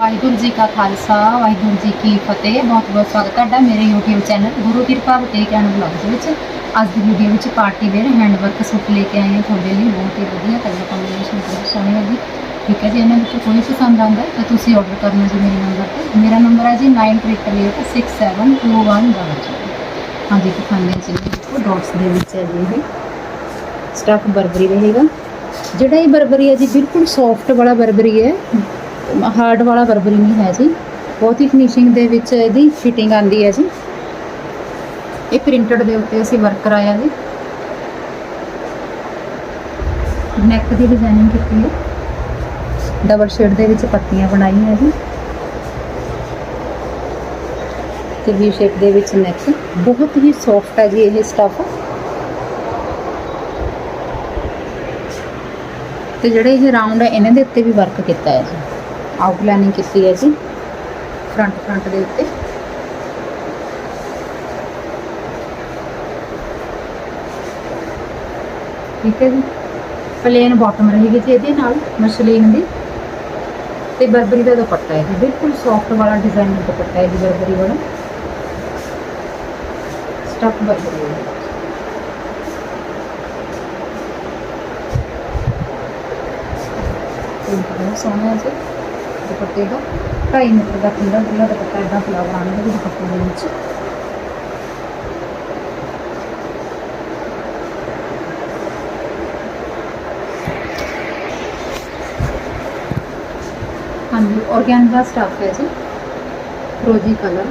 ਵਾਹਿਗੁਰੂ ਜੀ ਕਾ ਖਾਲਸਾ, ਵਾਹਿਗੁਰੂ ਜੀ ਕੀ ਫਤਿਹ। ਬਹੁਤ ਬਹੁਤ ਸਵਾਗਤ ਤੁਹਾਡਾ ਮੇਰੇ YouTube ਚੈਨਲ ਗੁਰੂ ਕਿਰਪਾ ਬਤੇ ਗਿਆਨ ਵਲੌਗਸ ਵਿੱਚ। ਅੱਜ ਦੀ ਵੀਡੀਓ ਵਿੱਚ ਪਾਰਟੀ ਵੇਅਰ ਹੈਂਡ ਸੂਟ ਲੈ ਕੇ ਆਏ ਹਾਂ। ਤੁਹਾਡੇ ਲਈ ਬਹੁਤ ਹੀ ਵਧੀਆ ਕਲਰ ਕੰਬੀਨੇਸ਼ਨ ਬਹੁਤ ਸੋਹਣੇ ਹੈ ਜੀ ਠੀਕ ਹੈ ਜੀ, ਇਹਨਾਂ ਵਿੱਚੋਂ ਕੋਈ ਪਸੰਦ ਆਉਂਦਾ ਤਾਂ ਤੁਸੀਂ ਆਰਡਰ ਕਰਨਾ ਜੀ ਮੇਰੇ ਨੰਬਰ ਤੇ। ਮੇਰਾ ਨੰਬਰ ਹੈ ਜੀ 98886721 ਹਾਂਜੀ, ਦਿਖਾਉਂਦੇ ਹਾਂ ਜੀ ਉਹ ਡਾਟਸ ਦੇ ਵਿੱਚ ਹੈ ਜੀ ਇਹ। ਸਟਫ ਬਰਬਰੀ ਰਹੇਗਾ। ਜਿਹੜਾ ਇਹ ਬਰਬਰੀ ਹੈ ਜੀ, ਬਿਲਕੁਲ ਸੌਫਟ ਵਾਲਾ ਬਰਬਰੀ ਹੈ। ਹਾਰਡ ਵਾਲਾ ਬਰਬਰੀ ਨਹੀਂ ਹੈ ਜੀ। ਬਹੁਤ ਹੀ ਫਿਨਿਸ਼ਿੰਗ ਦੇ ਵਿੱਚ ਇਹਦੀ ਫਿਟਿੰਗ ਆਂਦੀ ਹੈ ਜੀ। ਇਹ ਪ੍ਰਿੰਟਡ ਦੇ ਉੱਤੇ ਅਸੀਂ ਵਰਕ ਕਰਾਇਆ ਜੀ। ਨੈਕ ਦੀ ਡਿਜ਼ਾਈਨਿੰਗ ਕੀਤੀ ਹੈ। ਡਬਲ ਸ਼ੇਡ ਦੇ ਵਿੱਚ ਪੱਤੀਆਂ ਬਣਾਈਆਂ ਜੀ। ਤੇ ਵੀ ਸ਼ੇਪ ਦੇ ਵਿੱਚ ਨੈਕ ਬਹੁਤ ਹੀ ਸੌਫਟ ਹੈ ਜੀ ਇਹ ਸਟਫ ਤੇ ਜਿਹੜੇ ਇਹ ਰਾਉਂਡ ਹੈ, ਇਹਨਾਂ ਦੇ ਉੱਤੇ ਵੀ ਵਰਕ ਕੀਤਾ ਹੈ ਜੀ। ਆਊਟਲਾਈਨਿੰਗ ਕੀਤੀ ਹੈ ਜੀ। ਫਰੰਟ ਫਰੰਟ ਦੇ ਉੱਤੇ। ਠੀਕ ਹੈ ਜੀ। ਪਲੇਨ ਬਾਟਮ ਰਹੇਗੀ ਜੀ ਇਹਦੇ ਨਾਲ ਮਸ਼ਲੀਨ ਦੀ। ਤੇ ਬਰਬਰੀ ਦਾ ਦੁਪੱਟਾ ਹੈ। ਜੀ ਬਿਲਕੁਲ ਸੌਫਟ ਵਾਲਾ ਡਿਜ਼ਾਈਨ ਦਾ ਦੁਪੱਟਾ ਹੈ ਜੀ ਬਰਬਰੀ ਵਾਲਾ। ਸਟਫ ਬਰਬਰੀ ਬਹੁਤ ਸੋਹਣਾ ਹੈ ਜੀ। ਦੁਪੱਟੇ ਦਾ। 2.5 ਮੀਟਰ ਦਾ ਖੁੱਲ੍ਹਾ ਖੁੱਲ੍ਹਾ ਦੁਪੱਟਾ ਇਦਾਂ ਫਲਾਵਰ ਆਉਣਗੇ ਜੀ ਦੁਪੱਟੇ ਦੇ ਵਿੱਚ। ਹਾਂਜੀ ਔਰਗੈਂਜ਼ਾ ਸਟਾਫ ਹੈ ਜੀ। ਰੋਜੀ ਕਲਰ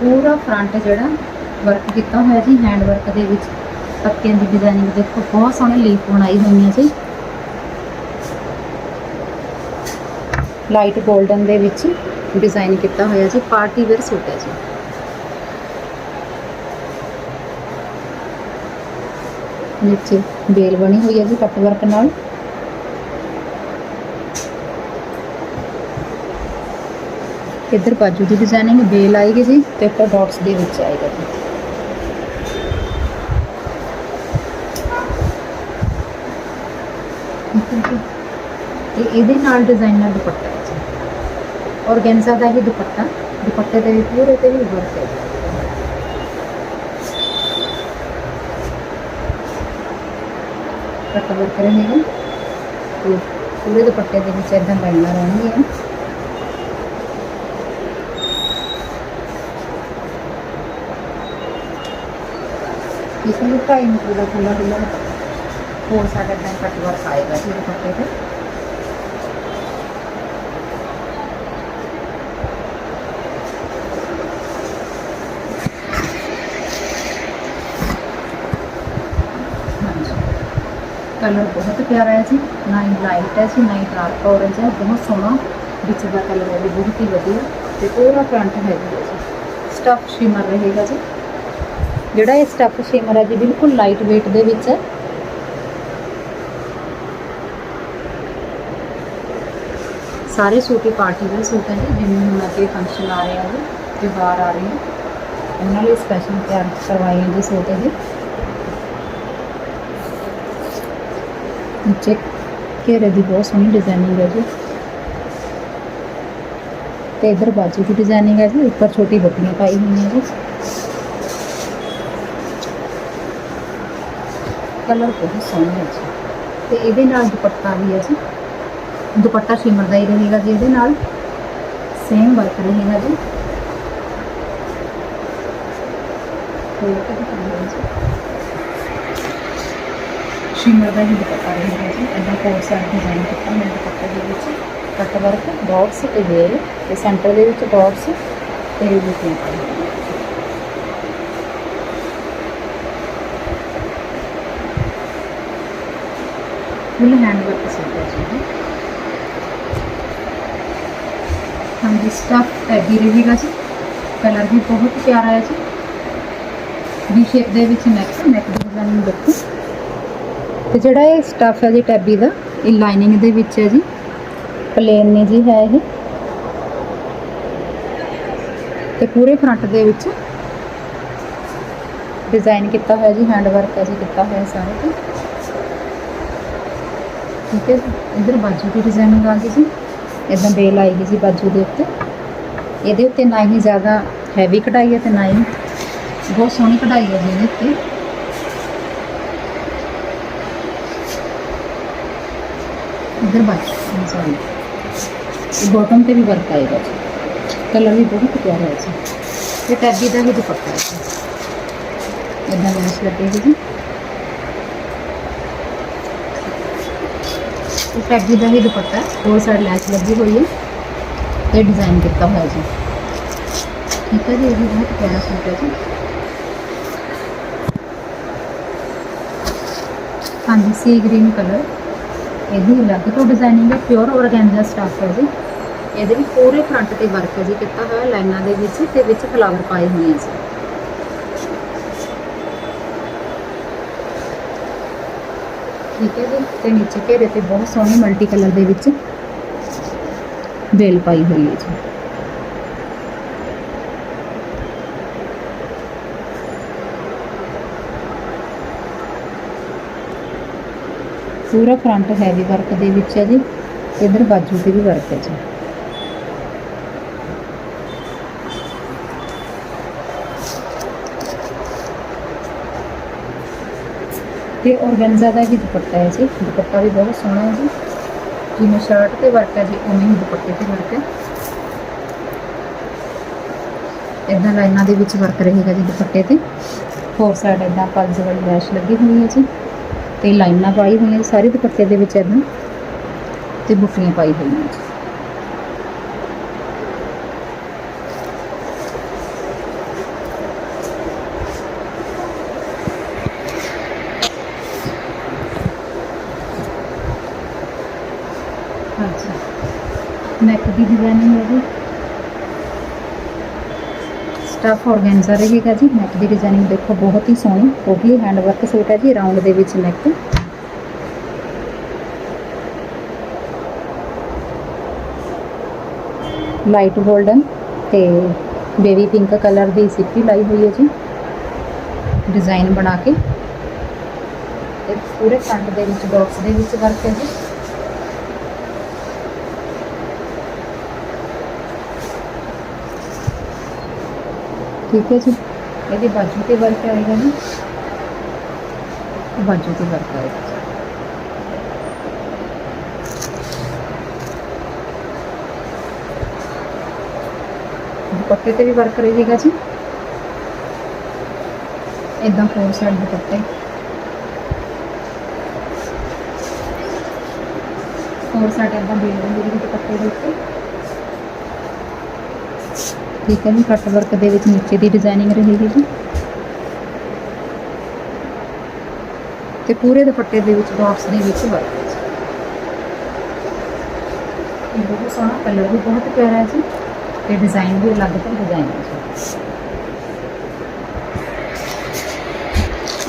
ਪੂਰਾ ਫਰੰਟ ਜਿਹੜਾ ਵਰਕ ਕੀਤਾ ਹੋਇਆ ਜੀ ਹੈਂਡ ਵਰਕ ਦੇ ਵਿੱਚ। ਪੱਤਿਆਂ ਦੀ ਡਿਜ਼ਾਈਨਿੰਗ ਦੇਖੋ, ਬਹੁਤ ਸੋਹਣੇ ਲੀਫ ਬਣਾਈ ਹੋਈ ਹੈ ਜੀ। ਲਾਈਟ 골ਡਨ ਦੇ ਵਿੱਚ ਡਿਜ਼ਾਈਨ ਕੀਤਾ ਹੋਇਆ ਜੀ, ਪਾਰਟੀ ਵੇਅਰ ਸੂਟ ਹੈ ਜੀ। ਨੀਚੇ ਬੇਲ ਬਣੀ ਹੋਈ ਹੈ ਜੀ, ਕੱਟ ਵਰਕ ਨਾਲ। ਇੱਧਰ ਬਾਜੂ ਦੀ ਡਿਜ਼ਾਈਨਿੰਗ ਬੇਲ ਆਏਗੀ ਜੀ, ਤੇ ਉੱਪਰ ਡਾਟਸ ਦੇ ਵਿੱਚ ਆਏਗਾ ਜੀ। ਠੀਕ ਤੇ ਇਹਦੇ ਨਾਲ ਡਿਜ਼ਾਈਨਰ ਦੁਪੱਟਾ ਔਰਗੈਂਜ਼ਾ ਦਾ ਹੀ ਦੁਪੱਟਾ, ਦੁਪੱਟੇ ਦੇ ਵੀ ਪੂਰੇ ਤੇ ਵੀ ਵਰਕ ਹੈ। ਕੱਟ ਵਰਕ ਰਹੇਗਾ ਤੇ ਪੂਰੇ ਦੁਪੱਟੇ ਦੇ ਵਿੱਚ ਇਦਾਂ ਲਾਈਨਾਂ ਰਹਿਣਗੀਆਂ। ਇਸ ਨੂੰ ਢਾਈ ਮੀਟਰ ਖੁੱਲਾ ਖੁੱਲਾ ਹੋਰ ਸਾਡਾ ਤਾਂ ਕੱਟ ਵਰਕ ਆਏਗਾ ਜੀ ਦੁਪੱਟੇ ਤੇ। ਕਲਰ ਬਹੁਤ ਪਿਆਰਾ ਹੈ ਜੀ। ਨਾ ਹੀ ਲਾਈਟ ਹੈ ਜੀ, ਨਾ ਹੀ ਡਾਰਕ ਔਰੇਂਜ ਹੈ। ਬਹੁਤ ਸੋਹਣਾ ਵਿੱਚ ਦਾ ਕਲਰ ਹੈ ਜੀ, ਬਹੁਤ ਹੀ ਵਧੀਆ ਤੇ ਪੂਰਾ ਫਰੰਟ ਹੈ ਜੀ ਸਟਫ ਸ਼ਿਮਰ ਰਹੇਗਾ ਜੀ। ਜਿਹੜਾ ਇਹ ਸਟਫ ਸ਼ਿਮਰ ਹੈ ਜੀ, ਬਿਲਕੁਲ ਲਾਈਟ weight ਦੇ ਵਿੱਚ ਹੈ। ਸਾਰੇ ਸੂਟ ਹੀ ਪਾਰਟੀ ਵੇਅਰ ਸੂਟ ਹੈ ਜੀ, ਜਿਵੇਂ ਹੁਣ ਅੱਗੇ ਫੰਕਸ਼ਨ ਆ ਰਹੇ ਆ ਜੀ, ਤਿਉਹਾਰ ਆ ਰਹੇ ਆ। ਉਹਨਾਂ ਲਈ ਸਪੈਸ਼ਲ ਤਿਆਰ ਕਰਵਾਏ ਜੀ ਸੂਟ ਇਹ। ਨੀਚੇ ਘੇਰੇ ਦੀ ਬਹੁਤ ਸੋਹਣੀ ਡਿਜ਼ਾਈਨਿੰਗ ਹੈ ਜੀ ਤੇ ਇਧਰ ਬਾਜੂ ਦੀ ਡਿਜ਼ਾਈਨਿੰਗ ਹੈ ਜੀ ਉੱਪਰ ਛੋਟੀ ਬੱਤੀਆਂ ਪਾਈ ਹੋਈਆਂ ਜੀ ਕਲਰ ਬਹੁਤ ਸੋਹਣਾ ਹੈ ਜੀ ਤੇ ਇਹਦੇ ਨਾਲ ਦੁਪੱਟਾ ਵੀ ਹੈ ਜੀ ਦੁਪੱਟਾ ਸ਼ਿਮਰ ਦਾ ਹੀ ਰਹੇਗਾ ਜੀ ਇਹਦੇ ਨਾਲ ਸੇਮ ਵਰਕ ਰਹੇਗਾ ਜੀ ਜੀ ਸ਼ਿਮਰ ਦਾ ਹੀ ਦੁਪੱਟਾ ਰਹੇਗਾ ਜੀ। ਇਹਦਾ ਕੋਰ ਸੈਟ ਡਿਜ਼ਾਈਨ ਕੀਤਾ ਮੈਂ ਦੁਪੱਟੇ ਦੇ ਵਿੱਚ। ਕੱਟ ਵਰਕ ਡਾਟਸ ਤੇ ਵੇਲ ਤੇ ਸੈਂਟਰ ਦੇ ਵਿੱਚ ਡਾਟਸ ਤੇ ਬੂਟੀਆਂ ਫੁੱਲ ਹੈਂਡ ਵਰਕ ਸੂਟ ਹੈ ਜੀ। ਹਾਂਜੀ ਸਟਫ ਹੈਵੀ ਰਹੇਗਾ ਜੀ। ਕਲਰ ਵੀ ਬਹੁਤ ਪਿਆਰਾ ਹੈ ਜੀ। ਵੀ ਸ਼ੇਪ ਦੇ ਵਿੱਚ ਨੈਕ ਨੈਕ ਦੀ ਡਿਜ਼ਾਈਨ ਦੇਖੋ। ਤੇ ਜਿਹੜਾ ਇਹ ਸਟਫ ਹੈ ਜੀ ਟੈਬੀ ਦਾ, ਇਹ ਲਾਈਨਿੰਗ ਦੇ ਵਿੱਚ ਹੈ ਜੀ। ਪਲੇਨ ਨਹੀਂ ਜੀ ਹੈ ਇਹ। ਤੇ ਪੂਰੇ ਫਰੰਟ ਦੇ ਵਿੱਚ ਡਿਜ਼ਾਈਨ ਕੀਤਾ ਹੋਇਆ ਜੀ ਹੈਂਡ ਵਰਕ ਹੈ ਜੀ, ਕੀਤਾ ਹੋਇਆ ਸਾਰੇ ਤੇ ਠੀਕ ਹੈ ਜੀ, ਇਧਰ ਬਾਜੂ ਦੀ ਡਿਜ਼ਾਈਨਿੰਗ ਆ ਗਈ ਜੀ। ਇਦਾਂ ਬੇਲ ਆਏਗੀ ਜੀ ਬਾਜੂ ਦੇ ਉੱਤੇ। ਇਹਦੇ ਉੱਤੇ ਨਾ ਹੀ ਜ਼ਿਆਦਾ ਹੈਵੀ ਕਢਾਈ ਹੈ ਤੇ ਨਾ ਹੀ ਬਹੁਤ ਸੋਹਣੀ ਕਢਾਈ ਹੈ ਜੀ ਇਹਦੇ ਉੱਤੇ। ਇਧਰ ਬਾਜੂ ਸੌਰੀ ਇਹ ਬਾਟਮ ਤੇ ਵੀ ਵਰਕ ਆਏਗਾ ਜੀ ਕਲਰ ਵੀ ਬਹੁਤ ਪਿਆਰਾ ਹੈ ਜੀ ਇਹ ਟੈਬੀ ਦਾ ਵੀ ਦੁਪੱਟਾ ਹੈ। ਜੀ ਇਦਾਂ ਲੈਸ ਦਾ ਹੀ ਦੁਪੱਟਾ ਹੋਰ ਸਾਈਡ ਲੈਸ ਲੱਗੀ ਹੋਈ ਹੈ। ਇਹ ਡਿਜ਼ਾਈਨ ਕੀਤਾ ਹੋਇਆ ਜੀ। ਠੀਕ ਹੈ ਜੀ, ਇਹ ਵੀ ਬਹੁਤ ਪਿਆਰਾ ਸੂਟ ਹੈ ਜੀ। ਹਾਂਜੀ ਸੀ ਗ੍ਰੀਨ ਕਲਰ ਇਹਦੀ ਅਲੱਗ ਤੋਂ ਡਿਜ਼ਾਈਨਿੰਗ ਹੈ ਪਿਓਰ ਔਰਗੈਂਜਾ ਸਟਾਫ ਹੈ ਜੀ। ਇਹਦੇ ਵੀ ਪੂਰੇ ਫਰੰਟ ਤੇ ਵਰਕ ਹੈ ਜੀ, ਕੀਤਾ ਹੋਇਆ ਲਾਈਨਾਂ ਦੇ ਵਿੱਚ ਤੇ ਵਿੱਚ ਫਲਾਵਰ ਪਾਏ ਹੋਏ ਆ ਜੀ। ਠੀਕ ਹੈ ਜੀ, ਤੇ ਨੀਚੇ ਘੇਰੇ ਤੇ ਬਹੁਤ ਸੋਹਣੀ ਮਲਟੀ ਕਲਰ ਦੇ ਵਿੱਚ ਵੇਲ ਪਾਈ ਹੋਈ ਹੈ ਜੀ। ਪੂਰਾ ਫਰੰਟ ਹੈਵੀ ਵਰਕ ਦੇ ਵਿੱਚ ਹੈ ਜੀ, ਇਧਰ ਬਾਜੂ ਤੇ ਵੀ ਵਰਕ ਹੈ ਜੀ। ਤੇ ਔਰਗੈਂਜ਼ਾ ਦਾ ਵੀ ਦੁਪੱਟਾ ਹੈ ਜੀ, ਦੁਪੱਟਾ ਵੀ ਬਹੁਤ ਸੋਹਣਾ ਹੈ ਜੀ। ਜਿਵੇਂ ਸ਼ਰਟ ਤੇ ਵਰਕ ਹੈ ਜੀ, ਉਵੇਂ ਹੀ ਦੁਪੱਟੇ ਤੇ ਵਰਕ ਹੈ। ਇਦਾਂ ਲਾਈਨਾਂ ਦੇ ਵਿੱਚ ਵਰਕ ਰਹੇਗਾ ਜੀ ਦੁਪੱਟੇ ਤੇ। ਫੋਰ ਸਾਈਡ ਇਦਾਂ ਪਲਸ ਵਾਲੀ ਲੈਸ਼ ਲੱਗੀ ਹੋਈ ਹੈ ਜੀ। ਤੇ ਲਾਈਨਾਂ ਪਾਈ ਹੋਈਆਂ, ਸਾਰੇ ਦੁਪੱਟੇ ਦੇ ਵਿੱਚ ਇਦਾਂ ਤੇ ਬੁੱਟੀਆਂ ਪਾਈ ਹੋਈਆਂ। ਜੀ ਨੈਕ ਦੀ ਡਿਜ਼ਾਈਨਿੰਗ ਹੈ ਜੀ ਸਟਾਫ ਔਰਗੈਂਜ਼ਾ ਰਹੇਗਾ ਜੀ। ਨੈਕ ਦੀ ਡਿਜ਼ਾਈਨਿੰਗ ਦੇਖੋ, ਬਹੁਤ ਹੀ ਸੋਹਣੀ ਟੋਟਲੀ ਹੈਂਡ ਵਰਕ ਸੂਟ ਹੈ ਜੀ ਰਾਉਂਡ ਦੇ ਵਿੱਚ ਨੈਕ ਲਾਈਟ 골ਡਨ ਤੇ ਬੇਬੀ ਪਿੰਕ ਕਲਰ ਦੀ ਸਿੱਪੀ ਲਾਈ ਹੋਈ ਹੈ ਜੀ। ਡਿਜ਼ਾਈਨ ਬਣਾ ਕੇ। ਤੇ ਪੂਰੇ ਫਰੰਟ ਦੇ ਵਿੱਚ ਬਾਕਸ ਦੇ ਵਿੱਚ ਵਰਕ ਹੈ ਜੀ। ਠੀਕ ਹੈ ਜੀ ਇਹਦੇ ਬਾਜੂ ਤੇ ਵਰਕ ਆਏਗਾ ਜੀ ਬਾਜੂ ਤੇ ਵਰਕ ਆਏਗਾ ਜੀ। ਦੁਪੱਟੇ ਤੇ ਵੀ ਵਰਕ ਰਹੇਗਾ ਜੀ ਇਦਾਂ ਫੋਰ ਸਾਈਡ ਦੁਪੱਟੇ ਫੋਰ ਸਾਈਡ ਇਦਾਂ ਬੇਲ ਹੁੰਦੀ ਹੈ ਦੁਪੱਟੇ ਦੇ ਉੱਤੇ ਠੀਕ ਹੈ ਜੀ ਕੱਟ ਵਰਕ ਦੇ ਵਿੱਚ ਨੀਚੇ ਦੀ ਡਿਜ਼ਾਈਨਿੰਗ ਰਹੇਗੀ ਜੀ। ਤੇ ਪੂਰੇ ਦੁਪੱਟੇ ਦੇ ਵਿੱਚ ਬਾਕਸ ਦੇ ਵਿੱਚ ਵਰਕ ਇਹ ਬਹੁਤ ਸੋਹਣਾ ਕਲਰ ਵੀ ਬਹੁਤ ਪਿਆਰਾ ਹੈ ਜੀ, ਤੇ ਡਿਜ਼ਾਈਨ ਵੀ ਅਲੱਗ ਤੋਂ ਡਿਜ਼ਾਈਨ ਹੈ ਜੀ।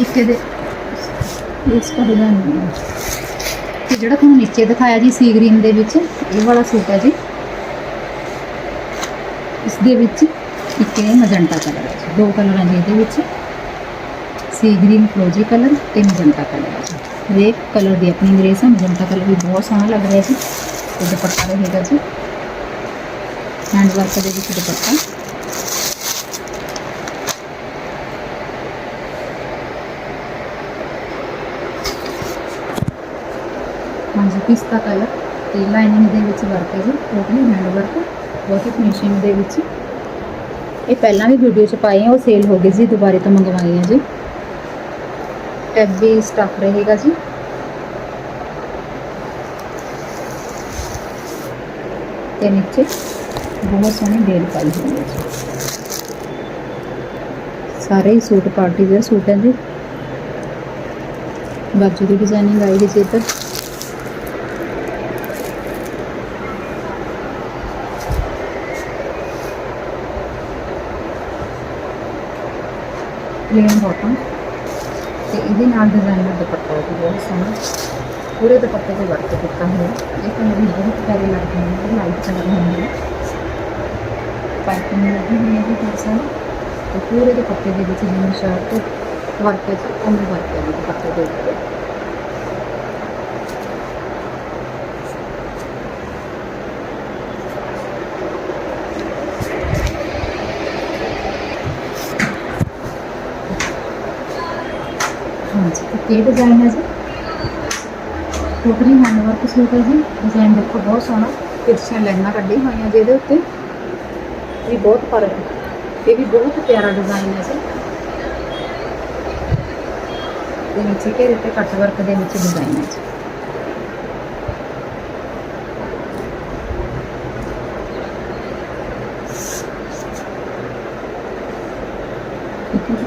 ਇੱਕ ਇਹਦੇ ਇਸ ਦਾ ਡਿਜ਼ਾਈਨ ਹੈ। ਤੇ ਜਿਹੜਾ ਤੁਹਾਨੂੰ ਨੀਚੇ ਦਿਖਾਇਆ ਜੀ ਸੀ ਗ੍ਰੀਨ ਦੇ ਵਿੱਚ, ਇਹ ਵਾਲਾ ਸੂਟ ਹੈ ਜੀ। ਇਸ ਦੇ ਵਿੱਚ ਇੱਕ ਇਹ ਮਜੰਟਾ ਕਲਰ ਹੈ ਜੀ। ਦੋ ਕਲਰ ਹਨ ਇਹਦੇ ਵਿੱਚ। ਸੀ ਗ੍ਰੀਨ ਫਰੋਜੀ ਕਲਰ ਤੇ ਮਜੰਟਾ ਕਲਰ ਹੈ ਜੀ। ਹਰੇਕ ਕਲਰ ਦੀ ਆਪਣੀ ਗ੍ਰੇਸ ਹੈ, ਮਜੰਟਾ ਕਲਰ ਵੀ ਬਹੁਤ ਸੋਹਣਾ ਲੱਗ ਰਿਹਾ ਜੀ। ਤੇ ਦੁਪੱਟਾ ਰਹੇਗਾ ਜੀ। ਹੈਂਡ ਵਰਕ ਦੇ ਵਿੱਚ ਦੁਪੱਟਾ। ਹਾਂਜੀ, ਪਿਸਤਾ ਕਲਰ। ਤੇ ਲਾਈਨਿੰਗ ਦੇ ਵਿੱਚ ਵਰਕ ਹੈ ਜੀ। Totally hand work. ਬਹੁਤ ਹੀ ਫਿਨਿਸ਼ਿੰਗ ਦੇ ਵਿੱਚ। ਇਹ ਪਹਿਲਾਂ ਵੀ ਵੀਡੀਓ 'ਚ ਪਾਏ ਆ, ਉਹ ਸੇਲ ਹੋ ਗਏ ਸੀ ਦੁਬਾਰੇ ਤੋਂ ਮੰਗਵਾਏ ਆ ਜੀ। ਟੈਬ ਵੀ ਸਟਫ ਰਹੇਗਾ ਜੀ। ਤੇ ਨੀਚੇ ਬਹੁਤ ਸੋਹਣੀ ਬੇਲ ਪਾਈ ਹੋਈ ਹੈ ਜੀ। ਸਾਰੇ ਹੀ ਸੂਟ ਪਾਰਟੀ ਦੇ ਸੂਟ ਹੈ ਜੀ। ਬਾਜੂ ਦੀ ਡਿਜ਼ਾਈਨਿੰਗ ਆਈ ਹੈ ਜੀ ਇੱਧਰ। ਪਲੇਨ ਬਾਟਮ ਤੇ ਇਹਦੇ ਨਾਲ ਡਿਜ਼ਾਈਨਰ ਦੁਪੱਟਾ ਹੈ ਬਹੁਤ ਸੋਹਣਾ। ਪੂਰੇ ਦੁਪੱਟੇ ਤੇ ਵਰਕ ਕੀਤਾ ਹੋਇਆ। ਇਹ ਕਲਰ ਵੀ ਬਹੁਤ ਪਿਆਰੇ ਲੱਗਦੇ ਨੇ ਲਾਈਟ ਕਲਰ ਹੁੰਦੇ ਨੇ। ਪਾਈਪਿੰਗ ਲੱਗੀ ਹੋਈ ਹੈ ਜੀ ਬਹੁਤ ਸੋਹਣੀ ਤੇ ਪੂਰੇ ਦੁਪੱਟੇ ਦੇ ਵਿੱਚ ਜਿਵੇਂ ਸ਼ਰਟ ਤੇ ਵਰਕ ਹੈ ਜੀ ਉਵੇਂ ਵਰਕ ਹੈ ਦੁਪੱਟੇ ਦੇ ਉੱਤੇ। ਇਹ ਡਿਜ਼ਾਈਨ ਹੈ ਜੀ। ਟੋਟਲੀ ਹੈਂਡ ਸੂਟ ਹੈ ਜੀ। ਡਿਜ਼ਾਈਨ ਦੇਖੋ, ਬਹੁਤ ਸੋਹਣਾ। ਤਿਰਛੀਆਂ ਲਾਈਨਾਂ ਕੱਢੀਆਂ ਹੋਈਆਂ ਜੀ ਉੱਤੇ। ਇਹ ਬਹੁਤ ਫ਼ਰਕ ਇਹ ਵੀ ਬਹੁਤ ਪਿਆਰਾ ਡਿਜ਼ਾਈਨ ਹੈ ਜੀ। ਤੇ ਨੀਚੇ ਘੇਰੇ ਤੇ ਕੱਟ ਵਰਕ ਦੇ ਵਿੱਚ ਡਿਜ਼ਾਈਨ ਹੈ ਜੀ।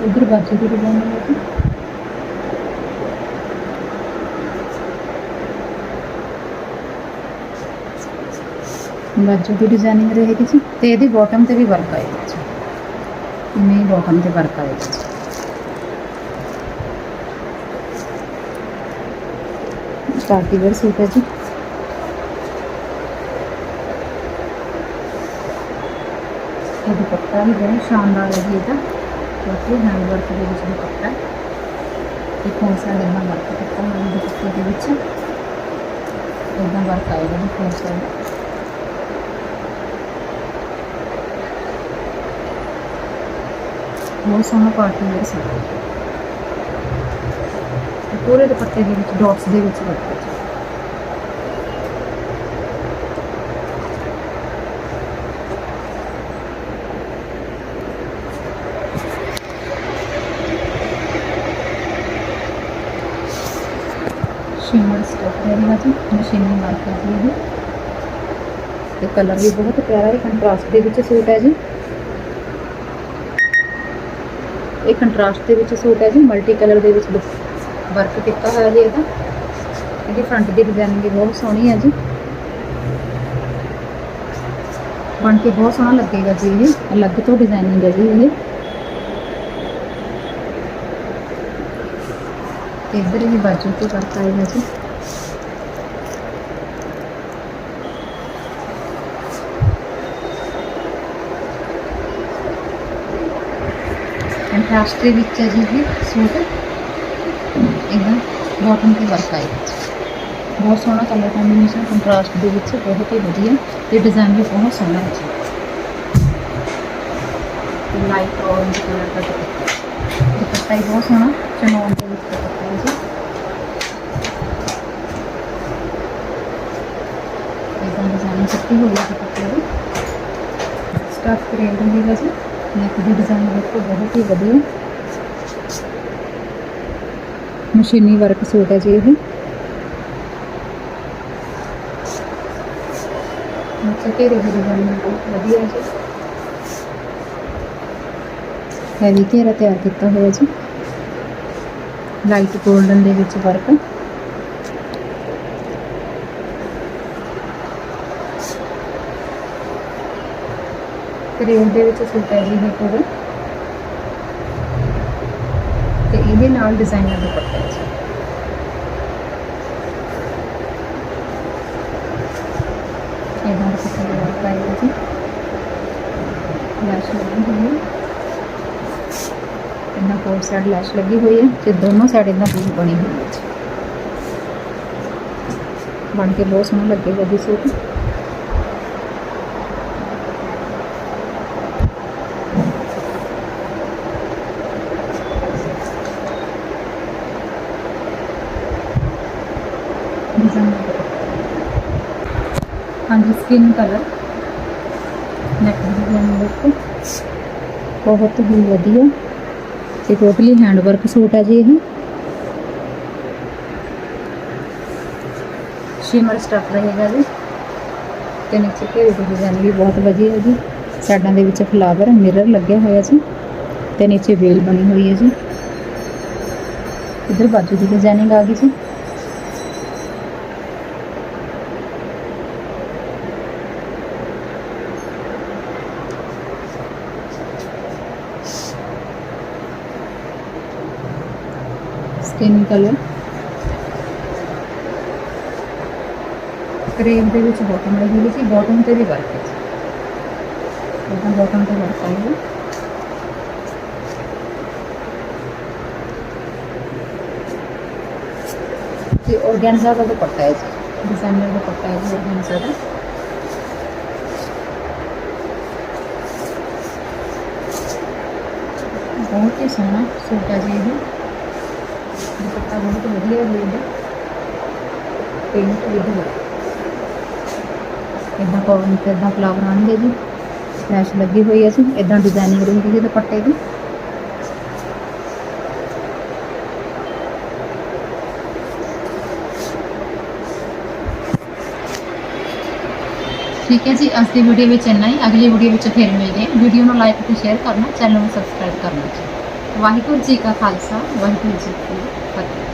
ਉਧਰ ਬਾਜੂ ਦੀ ਡਿਜ਼ਾਈਨ ਹੈ ਜੀ। ਬਾਜੂ ਦੀ ਡਿਜ਼ਾਈਨਿੰਗ ਰਹੇਗੀ ਜੀ ਤੇ ਇਹਦੀ ਬਾਟਮ ਤੇ ਵੀ ਵਰਕ ਆਏਗਾ ਜੀ। ਇਵੇਂ ਬਾਟਮ ਤੇ ਵਰਕ ਆਏਗਾ ਪਾਰਟੀ ਵੇਅਰ ਸੂਟ ਹੈ ਜੀ। ਇਹ ਦੁਪੱਟਾ ਵੀ ਬਹੁਤ ਸ਼ਾਨਦਾਰ ਹੈ ਜੀ ਇਹਦਾ। ਕਿਉਂਕਿ ਹੈਂਡ ਵਰਕ ਦੇ ਵਿੱਚ ਦੁਪੱਟਾ ਇਹ ਕੌਣ ਸਾ ਲੈਣਾ ਵਰਕ ਕੀਤਾ ਹੋਇਆ ਦੁਪੱਟੇ ਦੇ ਵਿੱਚ। ਇਦਾਂ ਵਰਕ ਆਏਗਾ ਜੀ, ਕੌਣ ਸਾ? ਬਹੁਤ ਸੋਹਣਾ ਪਾਰਟੀ ਵੇਅਰ ਸੂਟ ਹੈ ਤੇ ਪੂਰੇ ਦੁਪੱਟੇ ਦੇ ਵਿੱਚ ਡਾਟਸ ਦੇ ਵਿੱਚ ਵਰਕ ਹੈ ਜੀ ਸ਼ਿਮਰ ਸਟਫ ਰਹੇਗਾ ਜੀ ਮਸ਼ੀਨੀ ਮਾਰਕ ਹੈ ਜੀ ਇਹ ਤੇ ਕਲਰ ਵੀ ਬਹੁਤ ਪਿਆਰਾ ਹੈ ਕੰਟਰਾਸਟ ਦੇ ਵਿੱਚ ਸੂਟ ਹੈ ਜੀ ਇਹ ਕੰਟਰਾਸਟ ਦੇ ਵਿੱਚ ਸੂਟ ਹੈ ਜੀ ਮਲਟੀ ਕਲਰ ਦੇ ਵਿੱਚ ਵਰਕ ਕੀਤਾ ਹੋਇਆ ਜੀ ਇਹਦਾ। ਇਹਦੀ ਫਰੰਟ ਦੀ ਡਿਜ਼ਾਈਨਿੰਗ ਬਹੁਤ ਸੋਹਣੀ ਹੈ ਜੀ। ਬਣ ਕੇ ਬਹੁਤ ਸੋਹਣਾ ਲੱਗੇਗਾ ਜੀ ਇਹ। ਅਲੱਗ ਤੋਂ ਡਿਜ਼ਾਈਨਿੰਗ ਹੈ ਜੀ ਇਹ। ਤੇ ਇੱਧਰ ਵੀ ਬਾਜੂ ਤੇ ਵਰਕ ਆਏਗਾ ਜੀ। ਕੰਟਰਾਸਟ ਦੇ ਵਿੱਚ ਹੈ ਜੀ ਇਹ ਸੂਟ ਇਹਦਾ ਬਾਟਮ ਤੇ ਵਰਕ ਆਏ ਬਹੁਤ ਸੋਹਣਾ ਕਲਰ ਕੰਬੀਨੇਸ਼ਨ ਕੰਟਰਾਸਟ ਦੇ ਵਿੱਚ ਬਹੁਤ ਹੀ ਵਧੀਆ ਤੇ ਡਿਜ਼ਾਈਨ ਵੀ ਬਹੁਤ ਸੋਹਣਾ ਹੈ। ਜੀ ਲਾਈਟ ਔਰੇਂਜ ਕਲਰ ਦਾ ਦੁਪੱਟਾ। ਹੀ ਬਹੁਤ ਸੋਹਣਾ ਚਨੌਨ ਦੇ ਵਿੱਚ ਦੁਪੱਟਾ ਹੈ ਜੀ। ਇਹਦਾ ਡਿਜ਼ਾਈਨ ਕੀਤੀ ਹੋਈ ਦੁਪੱਟੇ ਦੀ। ਸਟਾਫ ਕਰੀਮ ਰਹੇਗਾ ਜੀ। ਨੈਕ ਦੀ ਡਿਜ਼ਾਈਨ ਦੇਖੋ ਬਹੁਤ ਹੀ ਵਧੀਆ ਮਸ਼ੀਨੀ ਵਰਕ ਸੂਟ ਹੈ ਜੀ ਇਹ। ਨੀਚੇ ਘੇਰੇ ਦੀ ਡਿਜ਼ਾਈਨ ਬਹੁਤ ਵਧੀਆ ਹੈ ਜੀ। ਹੈਵੀ ਘੇਰਾ ਤਿਆਰ ਕੀਤਾ ਹੋਇਆ ਜੀ। ਲਾਈਟ 골ਡਨ ਦੇ ਵਿੱਚ ਵਰਕ ਕਰੀਮ ਦੇ ਵਿੱਚ ਸੂਟ ਹੈ ਜੀ ਇਹ ਪੂਰਾ ਤੇ ਇਹਦੇ ਨਾਲ ਡਿਜ਼ਾਈਨਰ ਦੁਪੱਟਾ ਹੈ ਜੀ ਇਹਦਾ ਦੁਪੱਟਾ ਦਾ ਵਰਕ ਆਏਗਾ ਜੀ। ਲੈਸ਼ ਲੱਗੀ ਹੋਈ ਹੈ। ਇਹਨਾਂ ਕੋਲ ਸਾਈਡ ਲੈਸ਼ ਲੱਗੀ ਹੋਈ ਹੈ ਤੇ ਦੋਨੋਂ ਸਾਈਡ ਇਹਨਾਂ ਪੂਰੀ ਬਣੀ ਹੋਈ ਹੈ। ਜੀ ਬਣ ਕੇ ਬਹੁਤ ਸੋਹਣਾ ਲੱਗੇਗਾ ਜੀ ਸੂਟ। ਹਾਂਜੀ ਸਕਿਨ ਕਲਰ ਨੈਕ ਡਿਜ਼ਾਈਨ ਦੇਖੋ। ਬਹੁਤ ਹੀ ਵਧੀਆ। ਤੇ ਟੋਟਲੀ ਹੈਂਡ ਵਰਕ ਸੂਟ ਹੈ ਜੀ ਇਹ। ਸ਼ਿਮਰ ਸਟਫ ਰਹੇਗਾ ਜੀ। ਤੇ ਨੀਚੇ ਘੇਰੇ ਦੇ ਡਿਜ਼ਾਈਨ ਵੀ ਬਹੁਤ ਵਧੀਆ ਹੈ ਜੀ। ਸਾਈਡਾਂ ਦੇ ਵਿੱਚ ਫਲਾਵਰ ਮਿਰਰ ਲੱਗਿਆ ਹੋਇਆ ਸੀ ਤੇ ਨੀਚੇ ਵੇਲ ਬਣੀ ਹੋਈ ਹੈ ਜੀ। ਇਧਰ ਬਾਜੂ ਦੀ ਡਿਜ਼ਾਈਨਿੰਗ ਆ ਗਈ ਸੀ ਸਕਿਨ ਕਲਰ ਕਰੀਮ ਦੇ ਵਿੱਚ ਬਾਟਮ ਲੱਗੀ ਹੋਈ ਸੀ ਬਾਟਮ ਤੇ ਵੀ ਵਰਕ ਹੈ। ਇਹਦਾ ਬਾਟਮ ਤੇ ਵਰਕ ਆਏਗਾ ਤੇ ਔਰਗੈਂਜ਼ਾ ਦਾ ਦੁਪੱਟਾ ਹੈ ਜੀ। ਡਿਜ਼ਾਈਨਰ ਦੁਪੱਟਾ ਹੈ ਜੀ ਔਰਗੈਂਜ਼ਾ ਦਾ। ਬਹੁਤ ਹੀ ਸੋਹਣਾ ਸੂਟ ਹੈ ਜੀ ਇਹ। ਬਹੁਤ ਵਧੀਆ ਬਲੇਡ ਪਿੰਕ ਵਿਦ ਇਦਾਂ ਕੋਰਨ ਤੇ ਇਦਾਂ ਫਲਾਵਰ ਆਣਗੇ ਜੀ। ਫਲੈਸ਼ ਲੱਗੀ ਹੋਈ ਹੈ ਸੀ ਇਦਾਂ ਡਿਜ਼ਾਈਨਿੰਗ ਰਹੂਗੀ ਜੀ ਦੁਪੱਟੇ ਦੀ। ਠੀਕ ਹੈ ਜੀ। ਅੱਜ ਦੀ ਵੀਡੀਓ ਵਿੱਚ ਇੰਨਾ ਹੀ। ਅਗਲੀ ਵੀਡੀਓ ਵਿੱਚ ਫਿਰ ਮਿਲਦੇ ਹਾਂ। ਵੀਡੀਓ ਨੂੰ ਲਾਈਕ ਤੇ ਸ਼ੇਅਰ ਕਰਨਾ ਚੈਨਲ ਨੂੰ ਸਬਸਕ੍ਰਾਈਬ ਕਰਨਾ ਜੀ। ਵਾਹਿਗੁਰੂ ਜੀ ਕਾ ਖਾਲਸਾ। ਵਾਹਿਗੁਰੂ ਜੀ ਕੀ ਫਤਿਹ।